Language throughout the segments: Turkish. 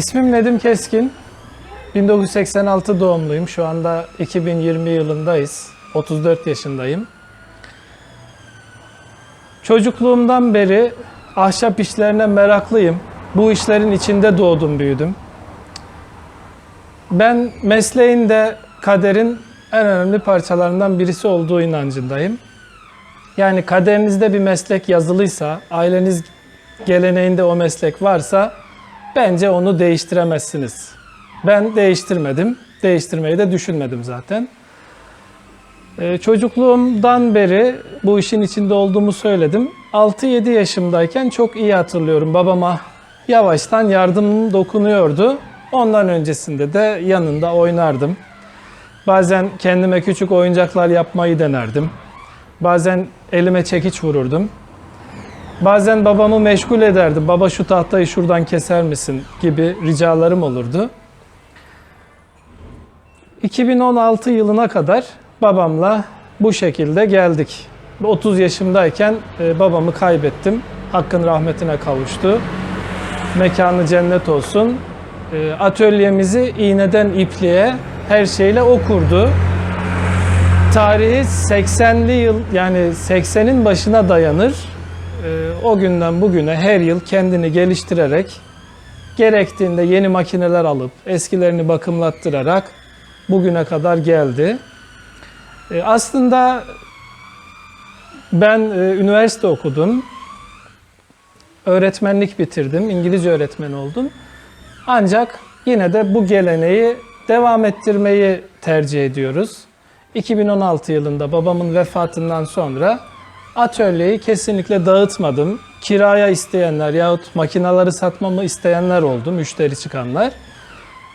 İsmim Nedim Keskin. 1986 doğumluyum. Şu anda 2020 yılındayız. 34 yaşındayım. Çocukluğumdan beri ahşap işlerine meraklıyım. Bu işlerin içinde doğdum, büyüdüm. Ben mesleğin de kaderin en önemli parçalarından birisi olduğu inancındayım. Yani kaderinizde bir meslek yazılıysa, aileniz geleneğinde o meslek varsa bence onu değiştiremezsiniz. Ben değiştirmedim. Değiştirmeyi de düşünmedim zaten. Ee, çocukluğumdan beri bu işin içinde olduğumu söyledim. 6-7 yaşımdayken çok iyi hatırlıyorum. Babama yavaştan yardımım dokunuyordu. Ondan öncesinde de yanında oynardım. Bazen kendime küçük oyuncaklar yapmayı denerdim. Bazen elime çekiç vururdum. Bazen babamı meşgul ederdim. Baba şu tahtayı şuradan keser misin gibi ricalarım olurdu. 2016 yılına kadar babamla bu şekilde geldik. 30 yaşımdayken e, babamı kaybettim. Hakkın rahmetine kavuştu. Mekanı cennet olsun. E, Atölyemizi iğneden ipliğe her şeyle o kurdu. Tarihi 80'li yıl yani 80'in başına dayanır. Ee, o günden bugüne her yıl kendini geliştirerek gerektiğinde yeni makineler alıp eskilerini bakımlattırarak bugüne kadar geldi. Ee, aslında ben e, üniversite okudum. Öğretmenlik bitirdim. İngilizce öğretmen oldum. Ancak yine de bu geleneği devam ettirmeyi tercih ediyoruz. 2016 yılında babamın vefatından sonra atölyeyi kesinlikle dağıtmadım. Kiraya isteyenler yahut makinaları satmamı isteyenler oldu, müşteri çıkanlar.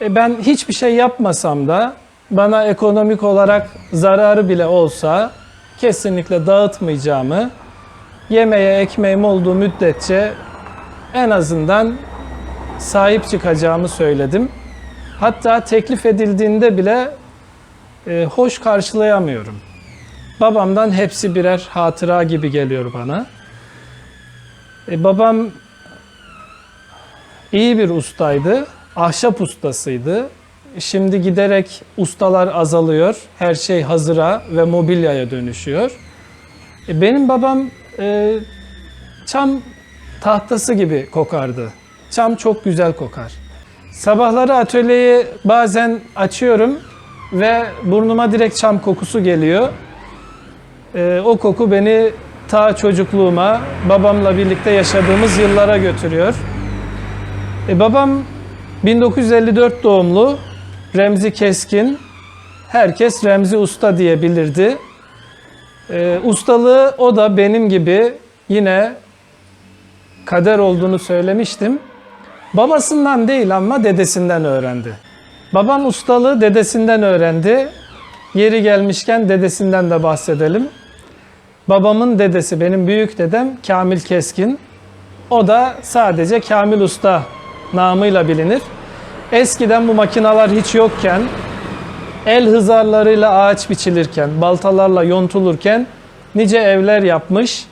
E ben hiçbir şey yapmasam da bana ekonomik olarak zararı bile olsa kesinlikle dağıtmayacağımı, yemeğe ekmeğim olduğu müddetçe en azından sahip çıkacağımı söyledim. Hatta teklif edildiğinde bile e, hoş karşılayamıyorum. Babamdan hepsi birer hatıra gibi geliyor bana. E, babam iyi bir ustaydı, ahşap ustasıydı. Şimdi giderek ustalar azalıyor, her şey hazıra ve mobilyaya dönüşüyor. E, benim babam e, çam tahtası gibi kokardı. Çam çok güzel kokar. Sabahları atölyeyi bazen açıyorum ve burnuma direkt çam kokusu geliyor. Ee, o koku beni ta çocukluğuma, babamla birlikte yaşadığımız yıllara götürüyor. E, babam 1954 doğumlu, Remzi Keskin. Herkes Remzi Usta diye bilirdi. E, ustalığı o da benim gibi yine kader olduğunu söylemiştim. Babasından değil ama dedesinden öğrendi. Babam ustalığı dedesinden öğrendi. Yeri gelmişken dedesinden de bahsedelim. Babamın dedesi, benim büyük dedem Kamil Keskin. O da sadece Kamil Usta namıyla bilinir. Eskiden bu makinalar hiç yokken, el hızarlarıyla ağaç biçilirken, baltalarla yontulurken nice evler yapmış.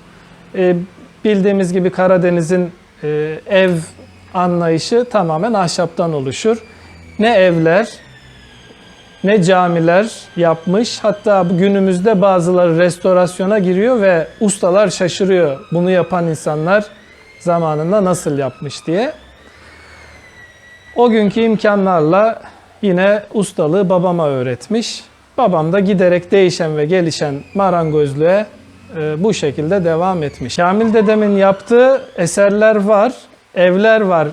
Ee, bildiğimiz gibi Karadeniz'in e, ev anlayışı tamamen ahşaptan oluşur. Ne evler, ne camiler yapmış. Hatta günümüzde bazıları restorasyona giriyor ve ustalar şaşırıyor. Bunu yapan insanlar zamanında nasıl yapmış diye. O günkü imkanlarla yine ustalığı babama öğretmiş. Babam da giderek değişen ve gelişen marangozluğe bu şekilde devam etmiş. Kamil dedemin yaptığı eserler var, evler var.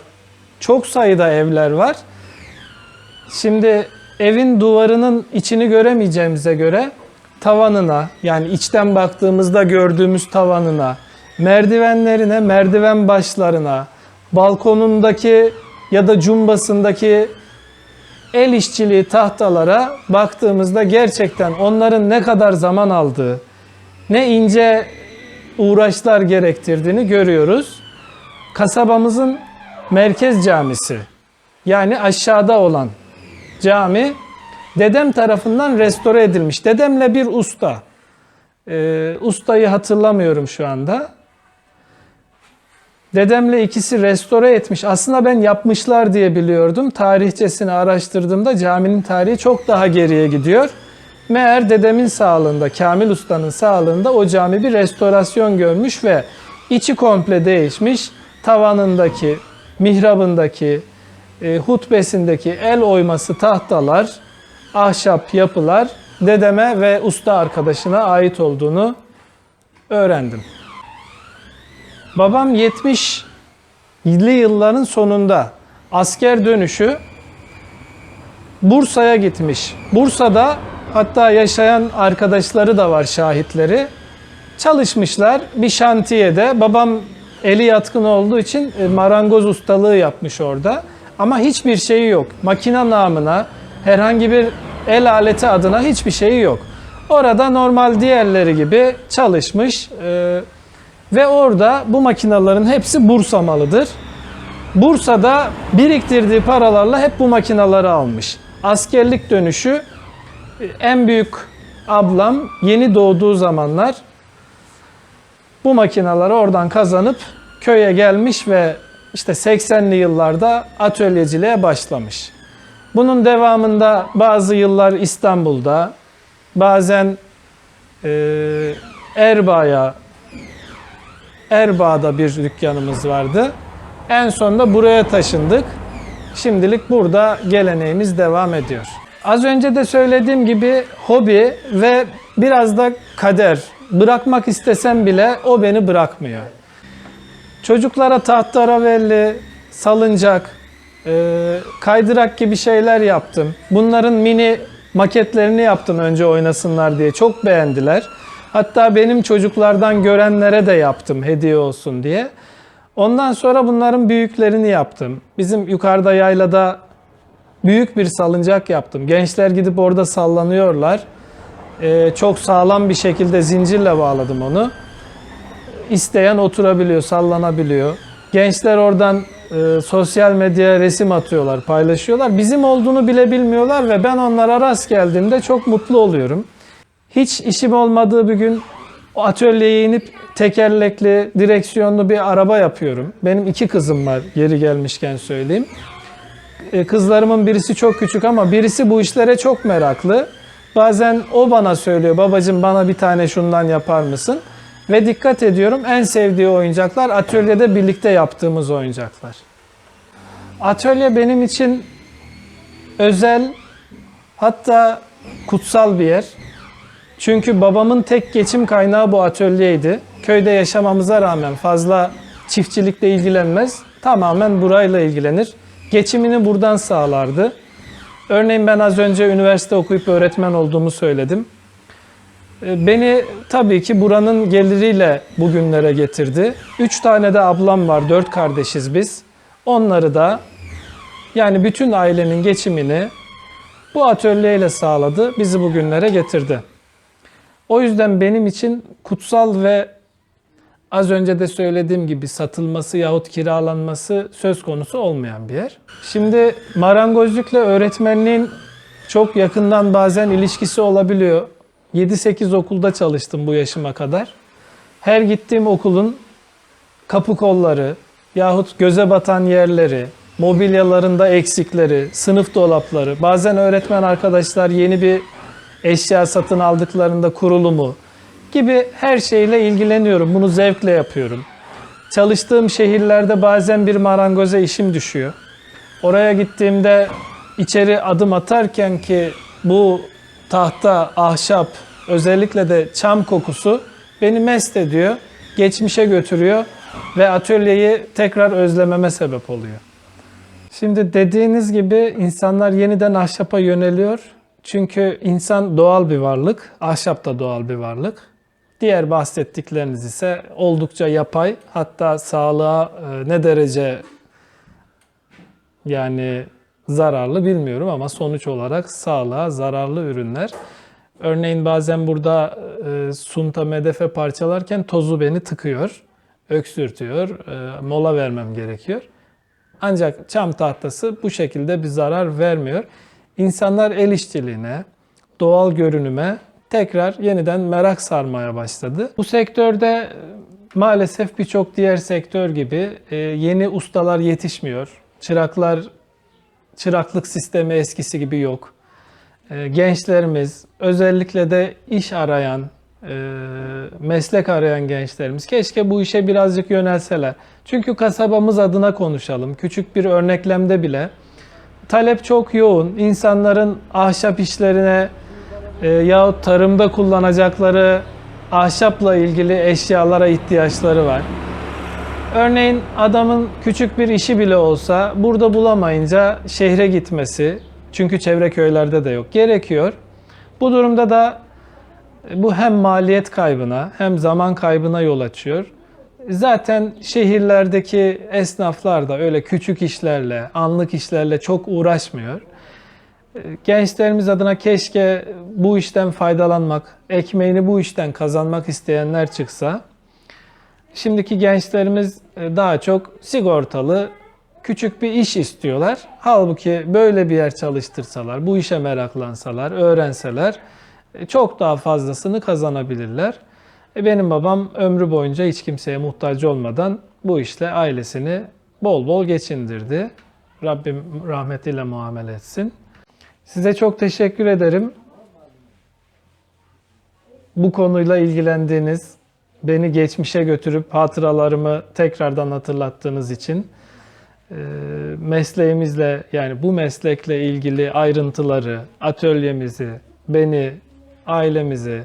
Çok sayıda evler var. Şimdi evin duvarının içini göremeyeceğimize göre tavanına yani içten baktığımızda gördüğümüz tavanına, merdivenlerine, merdiven başlarına, balkonundaki ya da cumbasındaki el işçiliği tahtalara baktığımızda gerçekten onların ne kadar zaman aldığı, ne ince uğraşlar gerektirdiğini görüyoruz. Kasabamızın merkez camisi yani aşağıda olan cami dedem tarafından restore edilmiş. Dedemle bir usta. Ee, ustayı hatırlamıyorum şu anda. Dedemle ikisi restore etmiş. Aslında ben yapmışlar diye biliyordum. Tarihçesini araştırdığımda caminin tarihi çok daha geriye gidiyor. Meğer dedemin sağlığında, Kamil Usta'nın sağlığında o cami bir restorasyon görmüş ve içi komple değişmiş. Tavanındaki, mihrabındaki, e, hutbesindeki el oyması tahtalar, ahşap yapılar dedeme ve usta arkadaşına ait olduğunu öğrendim. Babam 70'li yılların sonunda asker dönüşü Bursa'ya gitmiş. Bursa'da hatta yaşayan arkadaşları da var şahitleri. Çalışmışlar bir şantiyede. Babam eli yatkın olduğu için e, marangoz ustalığı yapmış orada. Ama hiçbir şeyi yok. Makine namına, herhangi bir el aleti adına hiçbir şeyi yok. Orada normal diğerleri gibi çalışmış. e, ve orada bu makinaların hepsi Bursa malıdır. Bursa'da biriktirdiği paralarla hep bu makinaları almış. Askerlik dönüşü e, en büyük ablam yeni doğduğu zamanlar bu makinaları oradan kazanıp köye gelmiş ve işte 80'li yıllarda atölyeciliğe başlamış. Bunun devamında bazı yıllar İstanbul'da, bazen e, Erbaa'ya Erbaa'da bir dükkanımız vardı. En sonunda buraya taşındık. Şimdilik burada geleneğimiz devam ediyor. Az önce de söylediğim gibi hobi ve biraz da kader. Bırakmak istesem bile o beni bırakmıyor. Çocuklara tahtaravelli, salıncak, e, kaydırak gibi şeyler yaptım. Bunların mini maketlerini yaptım önce oynasınlar diye. Çok beğendiler. Hatta benim çocuklardan görenlere de yaptım hediye olsun diye. Ondan sonra bunların büyüklerini yaptım. Bizim yukarıda yaylada büyük bir salıncak yaptım. Gençler gidip orada sallanıyorlar. Ee, çok sağlam bir şekilde zincirle bağladım onu. İsteyen oturabiliyor, sallanabiliyor. Gençler oradan e, sosyal medyaya resim atıyorlar, paylaşıyorlar. Bizim olduğunu bile bilmiyorlar ve ben onlara rast geldiğimde çok mutlu oluyorum. Hiç işim olmadığı bir gün o atölyeye inip tekerlekli, direksiyonlu bir araba yapıyorum. Benim iki kızım var, yeri gelmişken söyleyeyim. E, Kızlarımın birisi çok küçük ama birisi bu işlere çok meraklı. Bazen o bana söylüyor, babacığım bana bir tane şundan yapar mısın? Ve dikkat ediyorum en sevdiği oyuncaklar atölyede birlikte yaptığımız oyuncaklar. Atölye benim için özel hatta kutsal bir yer. Çünkü babamın tek geçim kaynağı bu atölyeydi. Köyde yaşamamıza rağmen fazla çiftçilikle ilgilenmez. Tamamen burayla ilgilenir. Geçimini buradan sağlardı. Örneğin ben az önce üniversite okuyup öğretmen olduğumu söyledim. E, Beni tabii ki buranın geliriyle bugünlere getirdi. Üç tane de ablam var, dört kardeşiz biz. Onları da yani bütün ailenin geçimini bu atölyeyle sağladı, bizi bugünlere getirdi. O yüzden benim için kutsal ve az önce de söylediğim gibi satılması yahut kiralanması söz konusu olmayan bir yer. Şimdi marangozlukla öğretmenliğin çok yakından bazen ilişkisi olabiliyor. 7-8 okulda çalıştım bu yaşıma kadar. Her gittiğim okulun kapı kolları yahut göze batan yerleri, mobilyalarında eksikleri, sınıf dolapları, bazen öğretmen arkadaşlar yeni bir eşya satın aldıklarında kurulumu gibi her şeyle ilgileniyorum. Bunu zevkle yapıyorum. Çalıştığım şehirlerde bazen bir marangoza işim düşüyor. Oraya gittiğimde içeri adım atarken ki bu tahta, ahşap, özellikle de çam kokusu beni mest ediyor, geçmişe götürüyor ve atölyeyi tekrar özlememe sebep oluyor. Şimdi dediğiniz gibi insanlar yeniden ahşapa yöneliyor. Çünkü insan doğal bir varlık, ahşap da doğal bir varlık. Diğer bahsettikleriniz ise oldukça yapay, hatta sağlığa e, ne derece yani zararlı bilmiyorum ama sonuç olarak sağlığa zararlı ürünler. Örneğin bazen burada e, sunta medefe parçalarken tozu beni tıkıyor, öksürtüyor, e, mola vermem gerekiyor. Ancak çam tahtası bu şekilde bir zarar vermiyor. İnsanlar el işçiliğine, doğal görünüme tekrar yeniden merak sarmaya başladı. Bu sektörde maalesef birçok diğer sektör gibi e, yeni ustalar yetişmiyor. Çıraklar, çıraklık sistemi eskisi gibi yok. E, gençlerimiz, özellikle de iş arayan, e, meslek arayan gençlerimiz keşke bu işe birazcık yönelseler. Çünkü kasabamız adına konuşalım. Küçük bir örneklemde bile talep çok yoğun. İnsanların ahşap işlerine e, yahut tarımda kullanacakları ahşapla ilgili eşyalara ihtiyaçları var. Örneğin adamın küçük bir işi bile olsa burada bulamayınca şehre gitmesi, çünkü çevre köylerde de yok, gerekiyor. Bu durumda da bu hem maliyet kaybına hem zaman kaybına yol açıyor. Zaten şehirlerdeki esnaflar da öyle küçük işlerle, anlık işlerle çok uğraşmıyor. Gençlerimiz adına keşke bu işten faydalanmak, ekmeğini bu işten kazanmak isteyenler çıksa. Şimdiki gençlerimiz e, daha çok sigortalı küçük bir iş istiyorlar. Halbuki böyle bir yer çalıştırsalar, bu işe meraklansalar, öğrenseler e, çok daha fazlasını kazanabilirler. E, Benim babam ömrü boyunca hiç kimseye muhtaç olmadan bu işle ailesini bol bol geçindirdi. Rabbim rahmetiyle muamele etsin. Size çok teşekkür ederim. Bu konuyla ilgilendiğiniz, beni geçmişe götürüp hatıralarımı tekrardan hatırlattığınız için Ee, mesleğimizle yani bu meslekle ilgili ayrıntıları, atölyemizi, beni, ailemizi,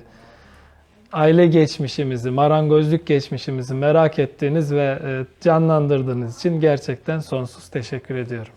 aile geçmişimizi, marangozluk geçmişimizi merak ettiğiniz ve e, canlandırdığınız için gerçekten sonsuz teşekkür ediyorum.